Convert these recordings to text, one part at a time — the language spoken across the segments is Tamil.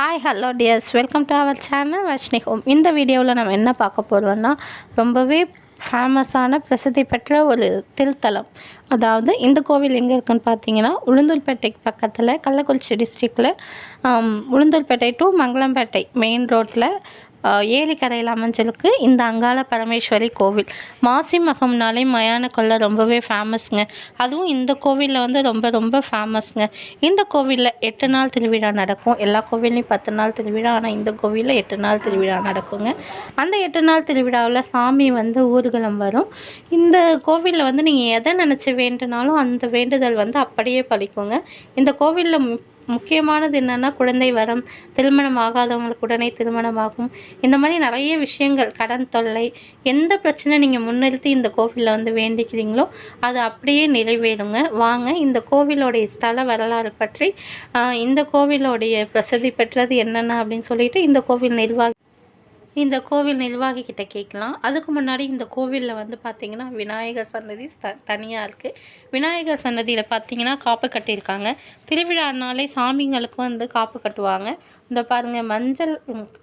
Hi hello dears welcome to our channel Varshini home இந்த வீடியோவில் நம்ம என்ன பார்க்க போகிறோம்னா ரொம்பவே ஃபேமஸான பிரசித்தி பெற்ற ஒரு திருத்தலம். அதாவது இந்த கோவில் எங்கே இருக்குன்னு பார்த்தீங்கன்னா உளுந்தூர்பேட்டைக்கு பக்கத்தில் கள்ளக்குறிச்சி டிஸ்ட்ரிக்டில் உளுந்தூர்பேட்டை டு மங்களம்பேட்டை மெயின் ரோட்டில் ஏரிக்கரையில் அமைஞ்சிருக்கு இந்த அங்காள பரமேஸ்வரி கோவில். மாசி மகம்னாலே மயான கொல்லை ரொம்பவே ஃபேமஸ்ங்க அதுவும் இந்த கோவிலில் வந்து ரொம்ப ரொம்ப ஃபேமஸ்ங்க இந்த கோவிலில் எட்டு நாள் திருவிழா நடக்கும். எல்லா கோவில்லையும் பத்து நாள் திருவிழா ஆனால் இந்த கோவிலில் எட்டு நாள் திருவிழா நடக்குங்க. அந்த எட்டு நாள் திருவிழாவில் சாமி வந்து ஊர்வலம் வரும். இந்த கோவிலில் வந்து நீங்கள் எதை நினச்சி வேண்டுனாலும் அந்த வேண்டுதல் வந்து அப்படியே பழிக்குங்க இந்த கோவிலில் முக்கியமானது என்னென்னா குழந்தை வரம் திருமணம் ஆகாதவங்களுக்கு உடனே திருமணமாகும். இந்த மாதிரி நிறைய விஷயங்கள் கடன் தொல்லை எந்த பிரச்சனை நீங்கள் முன்னிறுத்தி இந்த கோவிலில் வந்து வேண்டிக்கிறீங்களோ அது அப்படியே நிறைவேறுங்க. வாங்க இந்த கோவிலோடைய ஸ்தல வரலாறு பற்றி இந்த கோவிலோடைய பிரசித்தி பெற்றது என்னென்ன அப்படின்னு சொல்லிட்டு இந்த கோவில் நிர்வாகி இந்த கோவில் நிர்வாகி கிட்ட கேட்கலாம். அதுக்கு முன்னாடி இந்த கோவிலில் வந்து பார்த்தீங்கன்னா விநாயகர் சன்னதி த தனியாக இருக்குது விநாயகர் சன்னதியில் பார்த்தீங்கன்னா காப்பு கட்டியிருக்காங்க. திருவிழானாலே சாமிங்களுக்கு வந்து காப்பு கட்டுவாங்க. இந்த பாருங்கள் மஞ்சள்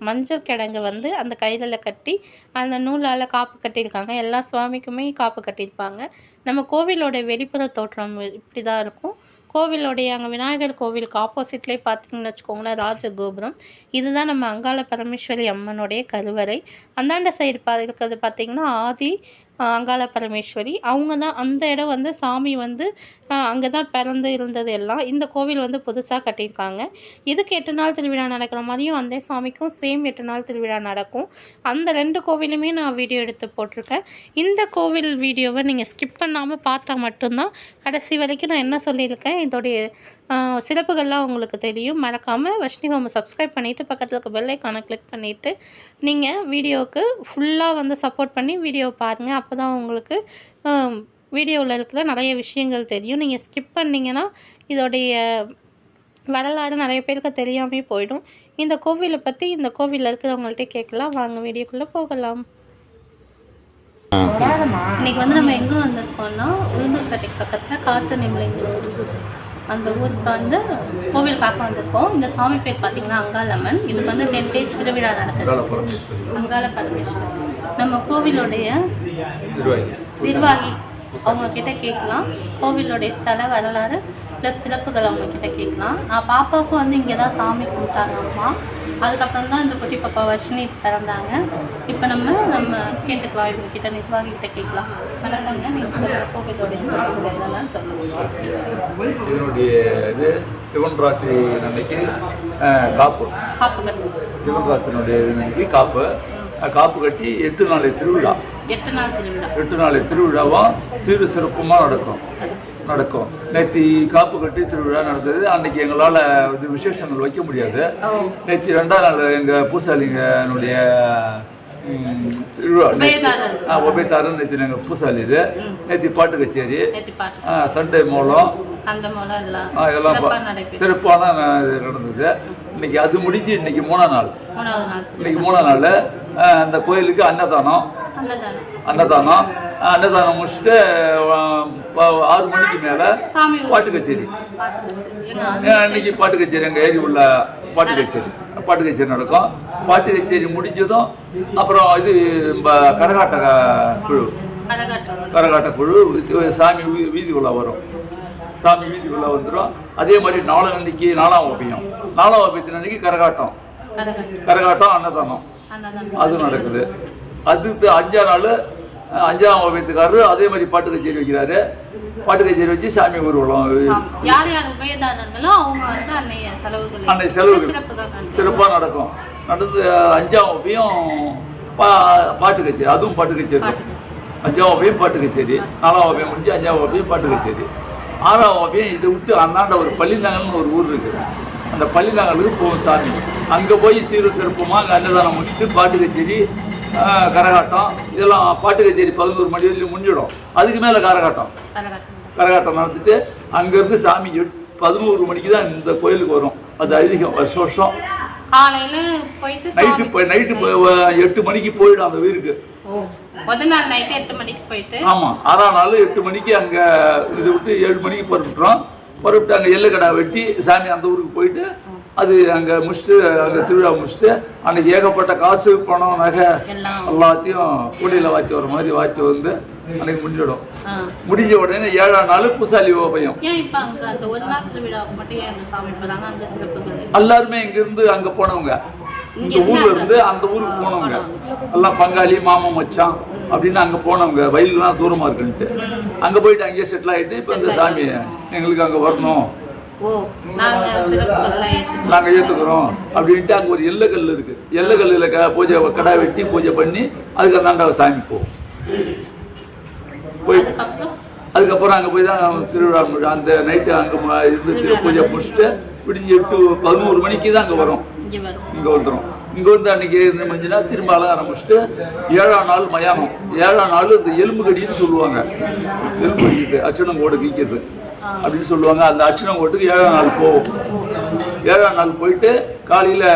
மஞ்சள் கிடங்கு வந்து அந்த கயிறில் கட்டி அந்த நூலால் காப்பு கட்டியிருக்காங்க. எல்லா சுவாமிக்குமே காப்பு கட்டியிருப்பாங்க. நம்ம கோவிலோட வெளிப்புற தோற்றம் இப்படி தான் இருக்கும். கோவிலுடைய அங்கே விநாயகர் கோவிலுக்கு ஆப்போசிட்லேயே பார்த்தீங்கன்னு வச்சுக்கோங்களேன் ராஜகோபுரம். இதுதான் நம்ம அங்காள பரமேஸ்வரி அம்மனுடைய கருவறை. அந்தாண்ட சைடு பா இருக்கிறது பார்த்தீங்கன்னா ஆதி அங்காள பரமேஸ்வரி. அவங்க தான் அந்த இடம் வந்து சாமி வந்து அங்கே தான் பிறந்து இருந்தது எல்லாம் இந்த கோவில் வந்து புதுசாக கட்டியிருக்காங்க. இதுக்கு எட்டு நாள் திருவிழா நடக்கிற மாதிரியும் அந்த சாமிக்கும் சேம் எட்டு நாள் திருவிழா நடக்கும். அந்த ரெண்டு கோவிலுமே நான் வீடியோ எடுத்து போட்டிருக்கேன். இந்த கோவில் வீடியோவை நீங்கள் ஸ்கிப் பண்ணாமல் பார்த்தா மட்டும்தான் கடைசி வரைக்கும் நான் என்ன சொல்லியிருக்கேன்? இதோடைய சிறப்புகள்லாம் உங்களுக்கு தெரியும். மறக்காமல் வஷ்ணி ஹோமை சப்ஸ்கிரைப் பண்ணிவிட்டு பக்கத்தில் இருக்க பெல் ஐக்கானை கிளிக் பண்ணிவிட்டு நீங்கள் வீடியோவுக்கு ஃபுல்லாக வந்து சப்போர்ட் பண்ணி வீடியோ பாருங்கள் அப்போ தான் உங்களுக்கு வீடியோவில் இருக்கிற நிறைய விஷயங்கள் தெரியும். நீங்கள் ஸ்கிப் பண்ணிங்கன்னா இதோடைய வரலாறு நிறைய பேருக்கு தெரியாமே போயிடும். இந்த கோவிலை பற்றி இந்த கோவிலில் இருக்கிறவங்கள்ட்ட கேட்கலாம். வாங்க வீடியோக்குள்ளே போகலாம். இன்னைக்கு வந்து நம்ம எங்கே வந்திருக்கோம்னா உளுந்தூர்பேட்டைக்கு பக்கத்தில் ஒரு ஊர். அந்த ஊருக்கு வந்து கோவில் பார்க்க வந்திருக்கோம். இந்த சாமி பேர் பார்த்தீங்கன்னா அங்காளம்மன். இதுக்கு வந்து டென் டேஸ் திருவிழா நடத்துது அங்காள பரமேஸ்வரர் நம்ம கோவிலுடைய நிர்வாகி அவங்க கிட்ட கேட்கலாம். கோவிலுடைய ஸ்தல வரலாறு ப்ளஸ் சிறப்புகள் அவங்க கிட்ட கேட்கலாம். நான் பாப்பாவுக்கும் வந்து இங்கே தான் சாமி கும்பிட்டாங்க அம்மா அதுக்கப்புறம் தான் இந்த குட்டி பாப்பா வர்ஷினி பிறந்தாங்க. இப்போ நம்ம நம்ம கேட்டுக்கலாம். இவங்க கிட்ட நிர்வாகி கிட்ட கேட்கலாம். வணக்கங்க. நீங்கள் சொல்லுங்க. கோவிலுடைய சிறப்புகள் இதெல்லாம் இதனுடைய இது சிவன் ராத்திரி அன்னைக்கு காப்பு. காப்பு சிவன் ராத்திரினுடைய காப்பு. காப்பு கட்டி எட்டு நாள் திருவிழா. எட்டு நாள் திருவிழா. எட்டு நாள் திருவிழாவும் சீரு சிறப்புமாக நடக்கும். நடக்கும். நேற்று காப்பு கட்டி திருவிழா நடந்தது. அன்னைக்கு எங்களால் இது விசேஷங்கள் வைக்க முடியாது. நேற்று ரெண்டாம் நாள் எங்கள் பூசாலிங்கனுடைய உபயதாரன் நேற்று எங்கள் பூசாலி இது. நேற்று பாட்டு கச்சேரி. சண்டே மூலம் இதெல்லாம் சிறப்பான நடந்தது. இன்னைக்கு அது முடிஞ்சு இன்னைக்கு மூணாம் நாள். இன்னைக்கு மூணாம் நாள் அந்த கோயிலுக்கு அன்னதானம். அன்னதானம். அன்னதானம். முடிச்சுட்டு ஆறு மணிக்கு மேலே பாட்டு கச்சேரி. இன்னைக்கு பாட்டு கச்சேரி எங்கள் ஏரி உள்ள பாட்டு கச்சேரி. பாட்டு கச்சேரி நடக்கும். பாட்டு கச்சேரி முடிஞ்சதும் அப்புறம் இது கரகாட்ட குழு. கரகாட்ட குழு சாமி வீதி உலா வரும். சாமி வீதி உலா வந்துடும் அதே மாதிரி நாலாம் அன்னைக்கு நாலாம் ஓபியம் நாலாம் ஓபியத்தின் அன்னைக்கு கரகாட்டம். கரகாட்டம் அன்னதானம். அது நடக்குது. அது அஞ்சாம் நாள் அஞ்சாம் ஓபியத்துக்காரரு அதே மாதிரி பாட்டு கச்சேரி வைக்கிறாரு. பாட்டு கச்சேரி வச்சு சாமி ஊர்வலம். செலவுகள் சிறப்புகள் சிறப்பாக நடக்கும். நடந்து அஞ்சாம் ஓபியம் பா பாட்டு கச்சேரி. அதுவும் பாட்டு கச்சேரி. அஞ்சாம் ஓபியம் பாட்டு கச்சேரி. நாலாம் ஓபியம் முடிஞ்சு அஞ்சாம் ஓபியம் பாட்டு கச்சேரி. ஆறாம் ஓபியம் இதை விட்டு அண்ணாண்ட ஒரு பள்ளிநாங்கல்னு ஒரு ஊர் இருக்குது. அந்த பள்ளிநாங்கலுக்கு போகும் சாமி. அங்கே போய் சீர சிறப்புமா அங்கே அன்னதானம் முடிச்சுட்டு பாட்டு கச்சேரி கரகாட்டம் இதெல்லாம் பாட்டு கச்சேரி பதினோரு மணி வரையிலும் முடிஞ்சிடும். அதுக்கு மேலே கரகாட்டம். கரகாட்டம் நடத்திட்டு அங்கேருந்து சாமி பதினோரு மணிக்கு தான் இந்த கோயிலுக்கு வரும். அது அதிகம் வருஷம் வருஷம். காலையில போயிட்டு நைட்டு நைட்டு எட்டு மணிக்கு போயிடும் அந்த வீருக்கு. நாள் நைட்டு எட்டு மணிக்கு போயிட்டு? ஆமாம் ஆறாம் நாள் எட்டு மணிக்கு அங்கே இதை விட்டு ஏழு மணிக்கு புறப்பட்டுறோம் புறப்பட்டு அங்கே எல்லைக்கடை வெட்டி சாமி அந்த ஊருக்கு போயிட்டு அது அங்கே முடிச்சுட்டு அங்கே திருவிழா முடிச்சுட்டு அன்னைக்கு ஏகப்பட்ட காசு பணம் நகை எல்லாத்தையும் கூடையில் வாத்தி வர மாதிரி வாத்தி வந்து அன்னைக்கு முடிஞ்சிடும். முடிஞ்ச உடனே ஏழாம் நாள் பூசாலி சிறப்புகள் எல்லாருமே இங்கிருந்து அங்கே போனவங்க. இந்த ஊர்ல இருந்து அந்த ஊருக்கு போனவங்க. எல்லாம் பங்காளி மாமன் மச்சான் அப்படின்னு அங்கே போனவங்க. வயல்லாம் தூரமாக இருக்குன்ட்டு. அங்கே போயிட்டு அங்கேயே செட்டில் ஆகிட்டு இப்போ இந்த சாமி எங்களுக்கு அங்கே வரணும். நாங்கள் ஏற்றுக்கிறோம் அப்படின்ட்டு அங்கே ஒரு எல்லைக்கல் இருக்கு. எல்லைக்கல்லில் க பூஜை கடை வெட்டி பூஜை பண்ணி அதுக்கு அந்தாண்ட சாமி போகும் போய் அதுக்கப்புறம்? அங்கே போய் தான் திருவிழா அந்த நைட்டு அங்கே இருந்து பூஜை முடிச்சுட்டு விடிஞ்சு எட்டு பதினோரு மணிக்கு தான் அங்கே வரும். இங்க வந்துடும் இங்கே வந்து அன்னைக்கு இருந்து முடிஞ்சுன்னா திரும்ப அலங்காரம் முடிச்சுட்டு ஏழாம் நாள் மயானம் ஏழாம் நாள் இந்த எலும்பு கடின்னு சொல்லுவாங்க. எலும்பு கடிக்கிறது அச்சனங்கோடு கிக்கிறது அப்படின்னு சொல்லுவாங்க. அந்த அச்சனங்கோட்டுக்கு ஏழாம் நாள் போவோம். ஏழாம் நாள் போயிட்டு காலையில்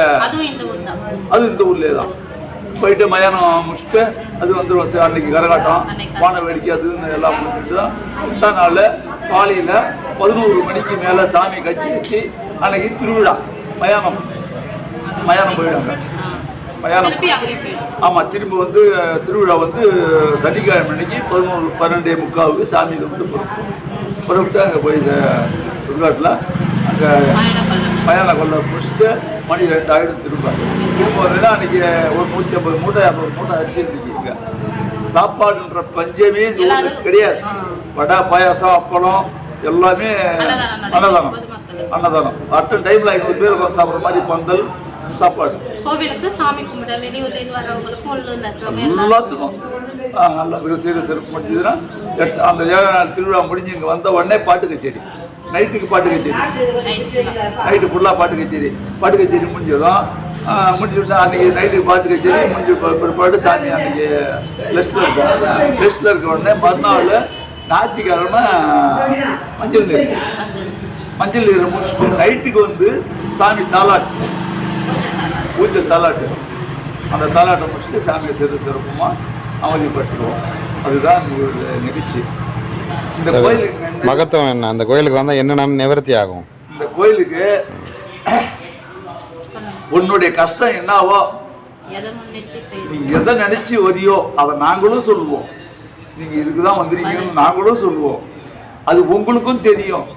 அது இந்த ஊர்லேயே தான். போயிட்டு மயானம் முடிச்சுட்டு அது வந்துடும் அன்னைக்கு கரகாட்டம் வான வேடிக்கை அது எல்லாம் முடிச்சுட்டு தான் அடுத்த நாள் காலையில் பதினோரு மணிக்கு மேலே சாமி கட்சி வச்சு அன்னைக்கு திருவிழா மயானம் மயானம் போயிடுவாங்க மயானம். ஆமாம் திரும்ப வந்து திருவிழா வந்து சனிக்கிழமை அன்னைக்கு பதினோரு பன்னெண்டே முக்காவுக்கு சாமி வந்து புறப்படும் புறப்பட்டு அங்கே போய் சுடுகாட்டில் அங்கே பயணம் கொள்ள முடிச்சுட்டு மணி ரெண்டு ஆயிரம் திரும்ப. திரும்ப வந்து அன்னைக்கு ஒரு நூற்றி ஐம்பது மூட்டை ஐம்பது மூட்டை அரிசி இருந்துச்சு சாப்பாடுன்ற பஞ்சமே இந்த ஊர்ல கிடையாது. வடை பாயாசம் அப்பளம் எல்லாமே அன்னதானம். அன்னதானம். அட்டன் டைம்ல ஐநூறு பேர் சாப்பிட்ற மாதிரி பந்தல் சாப்பாடு. கோவிலுக்கு சாமி கும்பிட வெளியூர்ல இருந்து வரவங்களுக்கும் உள்ளூர்ல இருக்கிறவங்க எல்லாரும் எல்லாத்துக்கும். மிக சீர சிறப்பு முடிஞ்சதுன்னா அந்த ஏழு நாள் திருவிழா முடிஞ்சு இங்கே வந்த உடனே பாட்டு கச்சேரி. நைட்டுக்கு பாட்டு கச்சேரி. நைட்டு ஃபுல்லாக பாட்டு கச்சேரி. பாட்டு கச்சேரி முடிஞ்சதும் முடிச்சுட்டு அன்னைக்கு நைட்டுக்கு பாட்டு கச்சேரி முடிஞ்சு பிற்பாடு சாமி அன்னைக்கு லெஸ்ட்டில் இருக்கும் லெஸ்ட்டில் இருக்க உடனே மறுநாள் ஞாயிற்றுக்கிழமை மஞ்சள் நீர். மஞ்சள் நீர் முடிச்சுட்டு நைட்டுக்கு வந்து சாமி தாலாட்டு. பூஜை தாலாட்டு. அந்த தாலாட்டை முடிச்சுட்டு சாமியை சிறு சிறப்புமாக அவதிப்பட்டுருவோம். அதுதான் ஒரு நிகழ்ச்சி. இந்த கோயிலுக்கு மகத்துவம் என்ன? அந்த கோயிலுக்கு வந்தால் என்னென்ன நிவர்த்தி ஆகும்? இந்த கோயிலுக்கு உன்னுடைய கஷ்டம் என்னவோ நீ எதை நினைச்சு வரியோ அதை நாங்களும் சொல்லுவோம். நீங்க இதுக்கு தான் வந்திருக்கீங்கன்னு நாங்களும் சொல்லுவோம். அது உங்களுக்கும் தெரியும்.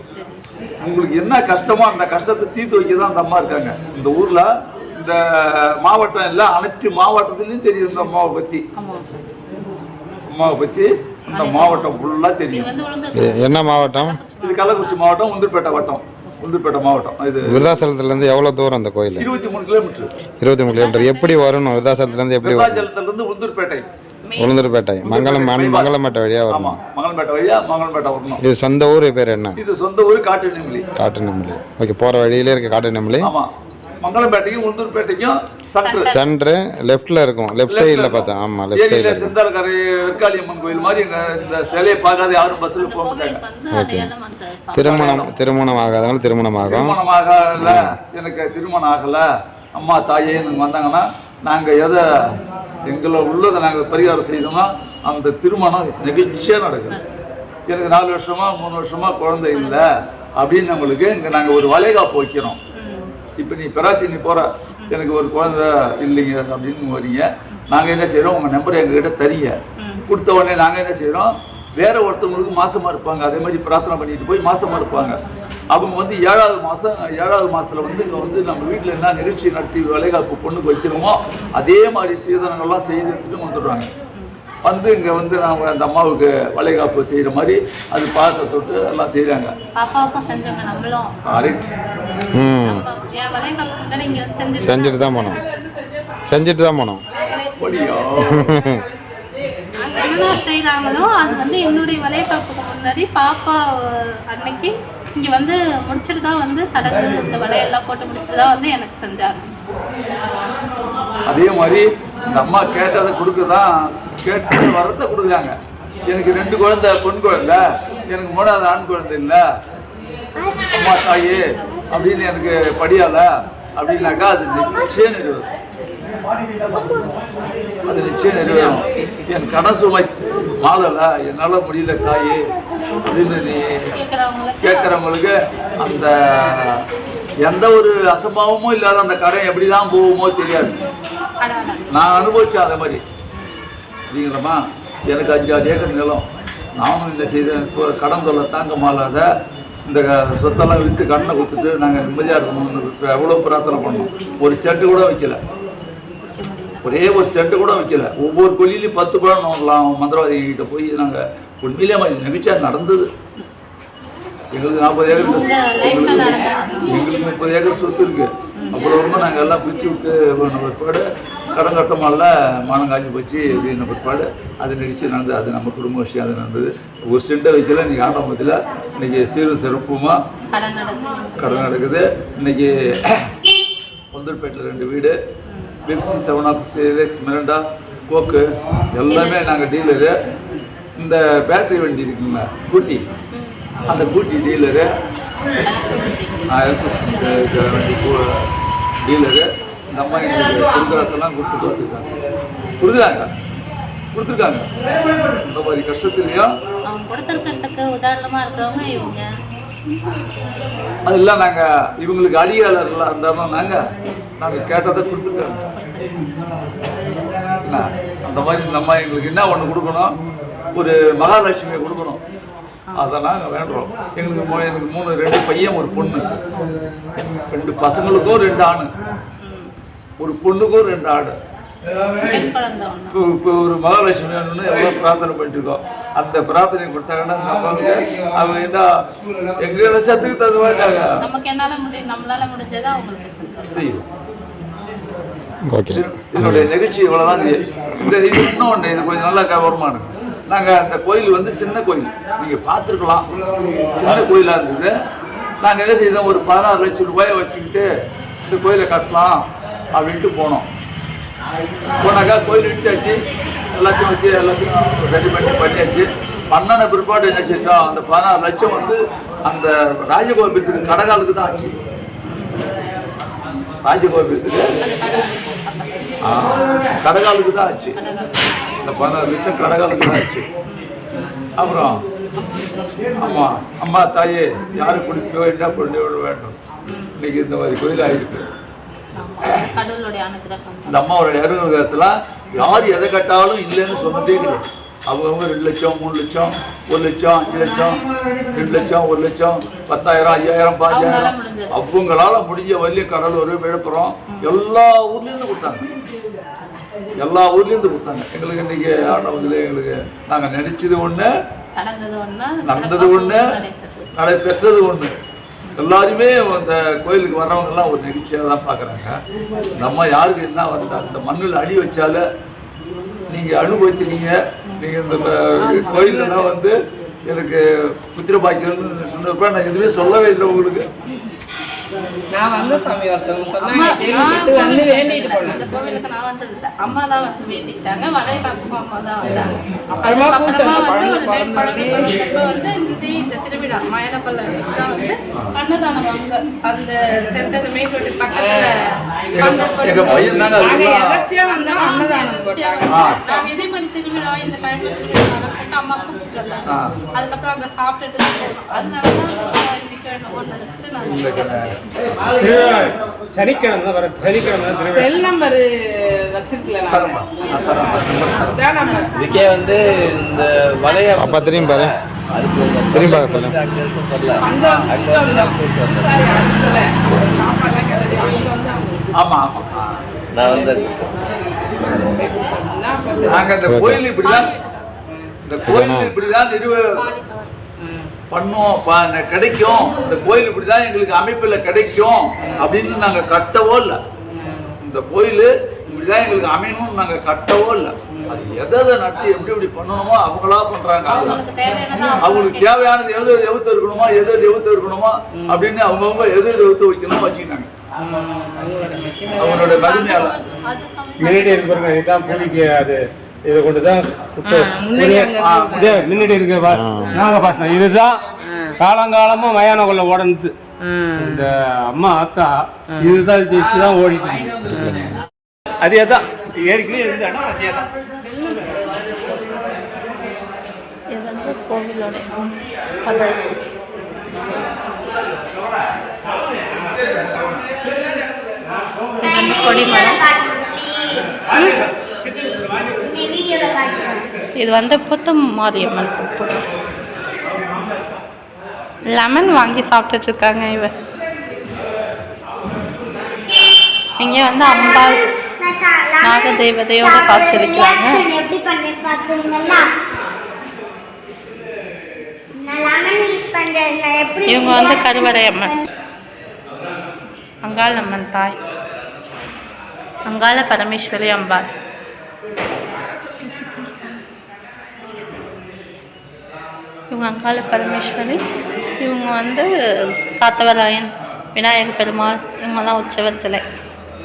உங்களுக்கு என்ன கஷ்டமோ அந்த கஷ்டத்தை தீர்த்து வைக்க தான் அந்த அம்மா இருக்காங்க. இந்த ஊர்ல இந்த மாவட்டம் இல்லை அனைத்து மாவட்டத்துலயும் தெரியும் இந்த அம்மாவை பத்தி. ஆமா அம்மாவை பத்தி இந்த மாவட்டம் ஃபுல்லா இது தெரியும் என்ன மாவட்டம்? இது கள்ளக்குறிச்சி மாவட்டம் உந்திர்பேட்டை வட்டம். உந்திர்பேட்டை மாவட்டம். இது விருதாசலத்துலேருந்து எவ்வளோ தூரம் அந்த கோயில்? இருபத்தி மூணு கிலோமீட்டர் இருபத்தி மூணு கிலோமீட்டர் எப்படி வரணும்? விருதாசலத்துலேருந்து எப்படி விருத்தாச்சலத்துல இருந்து உளுந்தூர்பேட்டை. மங்களம் வழியாக ஆமா வரணும்? மங்களம்பேட்டை வழியா மங்களம்பேட்டை வரணும். இது சொந்த ஊர் பேர் என்ன? இது சொந்த ஊர் காட்டு நெம்மலி காட்டு நெம்மலி ஓகே போகிற வழியிலே இருக்க காட்டு நெம்மலி ஆமா. மங்களம்பேட்டைக்கும் உளுந்தூர்பேட்டைக்கும் சற்று சென்ட்ரு லெஃப்டில் இருக்கும். லெஃப்ட் சைடில் பார்த்தேன். ஆமாம் லெஃப்ட் சைடில் செந்தாரக்கரை வெற்காளி அம்மன் கோயில் மாதிரி இந்த சிலையை பார்க்காத யாரும் பஸ்ஸில் போக மாட்டாங்க. சாமி. திருமணம் திருமணம் ஆகாதனால திருமணம் ஆகும். திருமணம் ஆகல எனக்கு திருமணம் ஆகல. அம்மா தாயே வந்தாங்கன்னா நாங்க எதை எங்களை உள்ளதை நாங்க பரிகாரம் செய்தோம்னா அந்த திருமணம் நெகிழ்ச்சியா நடக்குது. எனக்கு நாலு வருஷமா மூணு வருஷமா குழந்தை இல்லை. அப்படின்னு நம்மளுக்கு இங்க நாங்க ஒரு வளைகாப்பு வைக்கிறோம். இப்போ நீ பெறாத்தி நீ போற. எனக்கு ஒரு குழந்தை இல்லைங்க அப்படின்னு வரீங்க. நாங்க என்ன செய்றோம்? உங்க நம்பரை எங்ககிட்ட தரீங்க. கொடுத்த உடனே நாங்க என்ன செய்றோம்? வேற ஒருத்தவங்களுக்கு மாசமா இருப்பாங்க. அதே மாதிரி பிரார்த்தனை பண்ணிட்டு போய் மாசமா இருப்பாங்க. அவங்க வந்து ஏழாவது மாசம் ஏழாவது மாசத்துல வந்து இங்க வந்து நம்ம வீட்டுல என்ன நிகழ்ச்சி நடத்தி வளைகாப்பு பொண்ணுக்கு வைக்கிறோமோ அதே மாதிரி சீதனங்கள்லாம் செய்து எடுத்துட்டு வந்துடுறாங்க. வந்து இங்க வந்து நாம அந்த அம்மாவுக்கு வளைகாப்பு செய்யற மாதிரி அது பாத்திர தொட்டு எல்லாம் வந்து செஞ்சு செஞ்சுட்டு தான் போனோம். செஞ்சுட்டு தான் போனோம். படியா அங்க என்னதான் செய்றாங்களோ அது வந்து என்னுடைய வளைகாப்புக்கு முன்னாடி பாப்பா அன்னைக்கு இங்க வந்து முடிச்சுட்டு தான் வந்து சடங்கு இந்த வளையெல்லாம் போட்டு முடிச்சுட்டு தான் வந்து எனக்கு செஞ்சாங்க. அதே மாதிரி இந்த அம்மா கேட்டதை கொடுக்கதான் கேட்டு வரத்தை கொடுக்குறாங்க. எனக்கு ரெண்டு குழந்தை பொன் குழந்தை. எனக்கு மூணாவது ஆண் குழந்தை இல்லை. அம்மா தாயே அப்படின்னு எனக்கு படியால அப்படின்னாக்கா அது நிச்சயம் நிறுவனம். அது நிச்சயம் நிறுவனம். என் கனசுமை மாறல என்னால் முடியல தாயே அப்படின்னு நீ கேட்குறவங்களுக்கு அந்த எந்த ஒரு அசம்பாவமும் இல்லாத அந்த கடை எப்படி தான் போகுமோ தெரியாது. நான் அனுபவிச்சேன் அதை மாதிரி. சரிங்களம்மா எனக்கு அஞ்சாறு ஏக்கர் நிலம். நானும் இந்த செய்த கடன் தொல்லை தாங்க மாறாத இந்த சொத்தெல்லாம் விற்று கடனை கொடுத்துட்டு நாங்கள் நிம்மதியாக இருக்கணும்னு எவ்வளோ பிரார்த்தனை பண்ணோம். ஒரு செட்டு கூட வைக்கல. ஒரே ஒரு செட்டு கூட வைக்கல. ஒவ்வொரு கொல்லிலையும் பத்து பழம் வாங்கலாம். மந்திரவாதி கிட்ட போய் நாங்கள் உண்மையிலே மாதிரி நிகழ்ச்சியா நடந்தது. எங்களுக்கு நாற்பது ஏக்கர் எங்களுக்கு முப்பது ஏக்கர் சொத்து இருக்கு. அப்புறம் நாங்கள் எல்லாம் பிரித்து விட்டு பிற்பாடு கடன் கட்டமால மானம் காஞ்சி போச்சு அப்படின்ன பிற்பாடு அது நிகழ்ச்சி நடந்தது அது நம்ம குடும்ப விஷயம் அது நடந்தது. ஒரு சென்டை வைக்கல இன்னைக்கு ஆரம்பத்தில். இன்னைக்கு சீரும் சிறப்புமா? கடன் நடக்குது. இன்னைக்கு பொந்தல்பேட்டில் ரெண்டு வீடு. பெப்சி செவன் ஆப் சேலெக்ஸ் மிரண்டா கோக்கு. எல்லாமே நாங்கள் டீலரு. இந்த பேட்டரி வண்டி இருக்குங்க கூட்டி அந்த கூட்டி டீலரு. எலக்ட்ரிசிட்டி வண்டி. டீலரு. இந்த அம்மா எங்களுக்கு கொடுக்குறதெல்லாம் கொடுத்துட்டு வந்துருக்காங்க கொடுக்குறாங்க. கொடுத்துருக்காங்க. இந்த மாதிரி கஷ்டத்துலையும் அவங்க கொடுத்துருக்கிறதுக்கு உதாரணமா இருக்கவங்க இவங்க. அதெல்லாம் நாங்கள் இவங்களுக்கு அடியாளர்களாக இருந்தாலும் நாங்கள் நாங்கள் கேட்டதை கொடுத்துருக்காங்க. என்ன? அந்த மாதிரி இந்த அம்மா எங்களுக்கு என்ன ஒன்று கொடுக்கணும்? ஒரு மகாலட்சுமியை கொடுக்கணும். அதை நாங்கள் வேண்டுறோம். எங்களுக்கு எனக்கு மூணு ரெண்டு பையன் ஒரு பொண்ணு. ரெண்டு பசங்களுக்கும் ரெண்டு ஆணு. ஒரு பொண்ணுக்கும் ரெண்டு ஆடு. இப்போ இப்போ ஒரு மகாலட்சுமி வேணும்னு எவ்வளோ பிரார்த்தனை பண்ணிட்டு இருக்கோம். அந்த பிரார்த்தனை கொடுத்தாங்கன்னா அந்த அம்மாவுக்கு அவங்க என்ன எங்களோட சத்துக்கு தகுந்த மாதிரி நாங்கள் நமக்கு என்னால முடியும் நம்மளால முடிஞ்சதை அவங்களுக்கு செஞ்சோம் செய்வோம் ஓகே. இதனுடைய நிகழ்ச்சி இவ்வளோதான் இந்த இது இன்னும் ஒன்று இது கொஞ்சம் நல்லா இருக்கு. நாங்கள் அந்த கோயில் வந்து சின்ன கோயில். நீங்கள் பார்த்துருக்கலாம். சின்ன கோயிலாக இருந்தது. நாங்கள் என்ன செய்தோம்? ஒரு பதினாறு லட்சம் ரூபாயை வச்சுக்கிட்டு இந்த கோயிலை கட்டலாம். அப்படின்ட்டு போனோம். போனாக்கா கோயில் இடிச்சாச்சு. எல்லாத்தையும் வச்சு எல்லாத்தையும் ரெடி பண்ணி பண்ணியாச்சு. பண்ணன பிற்பாடு என்ன செஞ்சோம் அந்த பதினாறு லட்சம் வந்து அந்த ராஜகோபுரத்துக்கு கடகாலுக்கு தான் ஆச்சு. ராஜகோபுரத்துக்கு? கடகாலுக்கு தான் ஆச்சு. இந்த பதினாறு லட்சம் கடகாலுக்கு தான் ஆச்சு. அப்புறம் அம்மா அம்மா தாயே யாரும் குடிக்க வேண்டாம் கொண்டு விட வேண்டும். இன்னைக்கு இந்த மாதிரி கோயில் ஆயிருக்கு கடவுளுடைய அனுகிரகம் இந்த அம்மாவோட அருங்காலத்தில் யார் எதை கட்டாலும் இல்லைன்னு சொன்னதே கிடையாது. அவங்கவுங்க ரெண்டு லட்சம் மூணு லட்சம் ஒரு லட்சம் அஞ்சு லட்சம் ரெண்டு லட்சம் ஒரு லட்சம் பத்தாயிரம் ஐயாயிரம் பாஞ்சாயிரம். அவங்களால முடிஞ்ச வள்ளி கடலூர் விழுப்புரம் எல்லா ஊர்லேருந்து கொடுத்தாங்க. எல்லா ஊர்லேருந்து கொடுத்தாங்க. எங்களுக்கு இன்னைக்கு ஆண்டவத்தில் எங்களுக்கு நாங்கள் நினைச்சது ஒன்று நடந்தது ஒன்று. நடைபெற்றது. ஒன்று எல்லாருமே அந்த கோயிலுக்கு வர்றவங்கெல்லாம் ஒரு நிகழ்ச்சியாக தான் பார்க்குறாங்க. நம்ம யாருக்கு என்ன வந்தா இந்த மண்ணில் அடி வச்சால நீங்கள் அனுபவிச்சிருக்கீங்க நீங்கள் இந்த கோயிலெல்லாம் வந்து எனக்கு புத்திர பாக்கியம்னு சொன்னப்ப நான் எதுவுமே சொல்லவே இல்லை உங்களுக்கு. நான் வந்து சாமி ஒருத்தவங்க அம்மா சொன்னாங்க கேள்விப்பட்டு வந்து வேண்டிட்டு போனேன் அந்த கோவிலுக்கு நான் வந்தது இல்லை அம்மா தான் வந்து வேண்டிக்கிட்டாங்க. வளைய காப்புக்கும் அம்மா தான் வந்தாங்க. அப்புறமா வந்து ஒரு குழந்தை வந்து இந்த இந்த திருவிழா மயான கொள்ளை தான் வந்து அன்னதானம் அங்க அந்த சென்டர் பக்கத்துல நாங்க இதே மாதிரி திருவிழா இந்த டைம்ல திருவிழா அம்மா கூப்பிட்டு. அதுக்கப்புறம் அங்க சாப்பிட்டுட்டு நாங்க சனிக்கிழமை. வர சனிக்கிழமை செல் நம்பர் வச்சிருக்கல தரமா நாங்க அதான் நம்பர் இதுக்கே வந்து இந்த வளைய அப்பா திரும்பி பாரு. திரும்பி பார்க்க சொல்லு. அங்க இருக்கும் சொல்லல அந்த அங்க வந்து தான் போயிட்டு வந்தேன். சாப்பாடுலாம் கிளறி அவங்க வந்து அவங்க ஆமாம் ஆமாம் நான் வந்து நாங்கள் இந்த. கோயில் இப்படிதான் இந்த கோயில் இப்படிதான் நிறுவ பண்ணுவோம் ப- கிடைக்கும். இந்த கோயில் இப்படிதான் எங்களுக்கு அமைப்பில் கிடைக்கும். அப்படின்னு நாங்க கட்டவோ இல்லை. இந்த கோயில் இப்படிதான் எங்களுக்கு அமையணும்னு நாங்க கட்டவோ இல்லை. அது எதை எதை நடத்தி எப்படி எப்படி பண்ணணுமோ அவங்களா பண்றாங்க. அவங்களுக்கு தேவையானதை அவங்களுக்கு தேவையானது எது எது எவுத்து இருக்கணுமோ எது எது எவுத்து இருக்கணுமோ அப்படின்னு அவங்கவுங்க எது எது எவுத்து வைக்கணுமோ வச்சுக்கிட்டாங்க. அவங்களோட மகிமையால இருக்கு பாருங்க இதுதான் பூமிக்கு அது இதை கொண்டு தான் முன்னாடி இருக்கு. நாகபாஷணம். இதுதான் காலங்காலமா மயான கொள்ள ஓடந்து ம். இந்த அம்மா அத்தா இதுதான் ஜெயிச்சு தான் ஓடிட்டு இருக்கு. அதே தான் ஏற்கனவே இருந்த இடம் அதே தான் கோவிலோட. வந்து கொடிமரம் இது வந்து புத்து மாரியம்மன் புத்து லெமன் வாங்கி சாப்பிட்டுட்ருக்காங்க இவர் இவ. இங்கே வந்து அம்பாள் நாக தேவதையோட காட்சியளிக்கிறாங்க. இவங்க வந்து கருவறை அம்மன் அங்காள் அம்மன் தாய். அங்காள பரமேஸ்வரி அம்பாள். இவங்க அங்காள பரமேஸ்வரி இவங்க வந்து காத்தவராயன் விநாயக பெருமாள் இவங்கெல்லாம் உற்சவர் சிலை.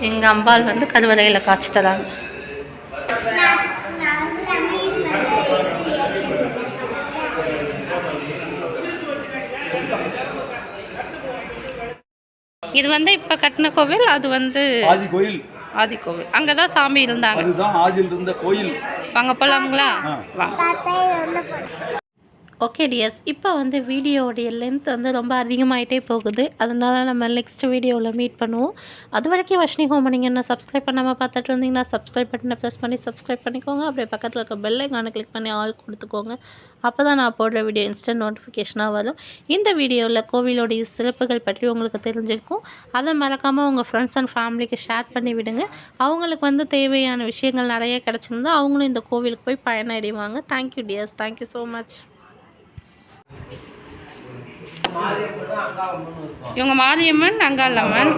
எங்கள் அம்பாள் வந்து கருவறையில் காட்சி தராங்க. இது வந்து இப்போ கட்டின கோவில் அது வந்து ஆதி கோயில். ஆதி கோவில். அங்கே தான் சாமி இருந்தாங்க. அதுதான் ஆதியில் இருந்த கோயில். வாங்க போகலாங்களா வாங்க தாத்தா இது உள்ள போடு. ஓகே டியர்ஸ் இப்போ வந்து வீடியோவுடைய லென்த் வந்து ரொம்ப அதிகமாகிட்டே போகுது. அதனால் நம்ம நெக்ஸ்ட் வீடியோவில் மீட் பண்ணுவோம். அது வரைக்கும் வஷ்ணி ஹோம் நீங்கள் என்ன சப்ஸ்கிரைப் பண்ணாமல் பார்த்துட்டு இருந்தீங்கன்னா சப்ஸ்கிரைப் பட்டனை ப்ரெஸ் பண்ணி சப்ஸ்கிரைப் பண்ணிக்கோங்க. அப்படியே பக்கத்தில் இருக்க பெல் ஐக்கானை கிளிக் பண்ணி ஆல் கொடுத்துக்கோங்க. அப்போ தான் நான் போடுற வீடியோ இன்ஸ்டன்ட் நோட்டிஃபிகேஷனாக வரும். இந்த வீடியோவில் கோவிலோடைய சிறப்புகள் பற்றி உங்களுக்கு தெரிஞ்சிருக்கும். அதை மறக்காமல் உங்கள் ஃப்ரெண்ட்ஸ் அண்ட் ஃபேமிலிக்கு ஷேர் பண்ணி விடுங்க. அவங்களுக்கு வந்து தேவையான விஷயங்கள் நிறைய கிடச்சிருந்தா அவங்களும் இந்த கோவிலுக்கு போய் பயனடைவாங்க. Thank you dears thank you so much இவங்க மாரியம்மன் அங்காளம்மன்.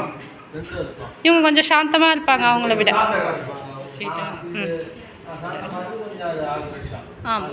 இவங்க கொஞ்சம் சாந்தமாக இருப்பாங்க அவங்கள விட. ஆமாம்